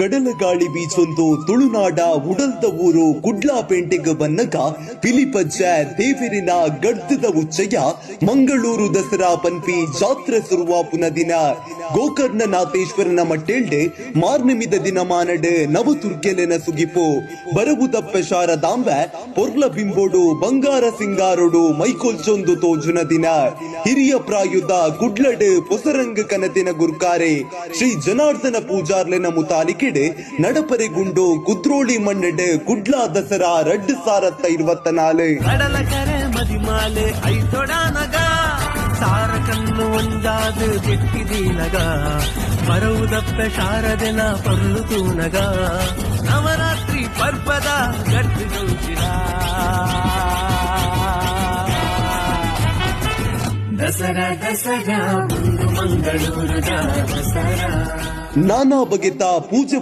ಕಡಲ ಗಾಳಿ ಬೀಚೊಂದು ತುಳುನಾಡ ಉಡಲ್ದ ಊರು ಕುಡ್ಲಾಪೇಂಟೆಗೆ ಬನ್ನಗ ಪಿಲಿಪಜ್ಜ ದೇವರಿನ ಗಡ್ದದ ಉಚ್ಚಯ, ಮಂಗಳೂರು ದಸರಾ ಪನ್ಪಿ ಜಾತ್ರೆ ಸುರುವಾಪುನ ದಿನ ಗೋಕರ್ಣನಾಥೇಶ್ವರನ ಮಟ್ಟೆಲ್ಡೆ ಮಾರ್ನಮಿದ ದಿನ ಮಾನಡ್ ನವತುರ್ಗೆಲೆನ ಸುಗಿಪು ಬರಬುದಪ್ಪ ಶಾರದಾಂಬ, ಪೊರ್ಲ ಬಿಂಬೋಡು, ಬಂಗಾರ ಸಿಂಗಾರೋಡು ಮೈಕೊಲ್ಚೊಂದು ತೋಜುನ ದಿನ. ಹಿರಿಯ ಪ್ರಾಯುದ ಗುಡ್ಲಡ್ ಪೊಸರಂಗ ಕನತಿನ ಗುರ್ಕಾರೆ, ಶ್ರೀ ಜನಾರ್ದನ ಪೂಜಾರ್ಲೆನ ಮುತಾಲಿಕಿಡ್ ಕಿಡೆ ನಡಪರೆಗುಂಡು ಕುದ್ರೋಳಿ ಮಣ್ಣೆಡೆ ಕುಡ್ಲಾ ದಸರಾ ರಡ್ ಸಾರತ್ತ ಇರುವತ್ತ ನಾಲೆ ಕಡಲ ಕರೆ ಮದಿಮಾಲೆ ಐತೊಡಾನಗ ಸಾರ ಕಣ್ಣು ಒಂದಾದ ಕೆಟ್ಟಿದೀನಗ ಬರುವುದಪ್ಪ ಶಾರದೆನ ಪರ್ಲುತೂನಗ ನವರಾತ್ರಿ ಪರ್ವದ ಗರ್ಭಿಗೌಜಿರಾ ದಸರಾ ದಸರಾ ನಾನಾ ಬಗೆತ ಪೂಜೆ